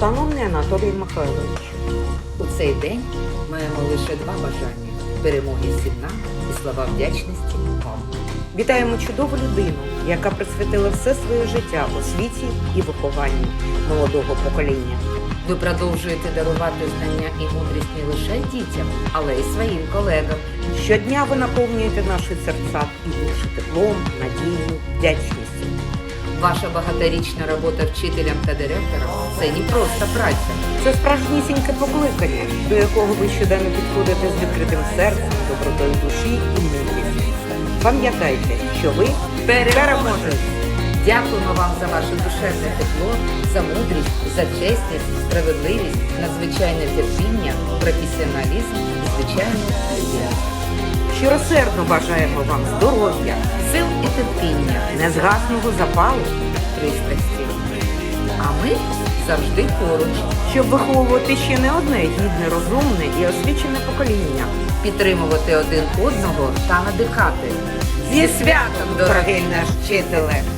Шановний Анатолій Михайлович, У цей день маємо лише два бажання перемоги всім і слова вдячності вам. вітаємо чудову людину, яка присвятила все своє життя освіті і вихованню молодого покоління. Ви продовжуєте дарувати знання і мудрість не лише дітям, але й своїм колегам. Щодня ви наповнюєте наші серця і душі теплом, надією, вдячністю. Ваша багаторічна робота вчителям та директором це не просто праця. Це справжнісіньке покликання, до якого ви щоденно підходите з відкритим серцем, добротою душі і мудрістю. Пам'ятайте, що ви переможете! Дякуємо вам за ваше душевне тепло, за мудрість, за чесність, справедливість, надзвичайне терпіння, професіоналізм і звичайну любов. Щиросердно бажаємо вам здоров'я, Сил і терпіння, незгасного запалу, пристрасті. А ми завжди поруч. щоб виховувати ще не одне гідне, розумне і освічене покоління. підтримувати один одного та надихати. Зі святом, дорогий наш вчителе!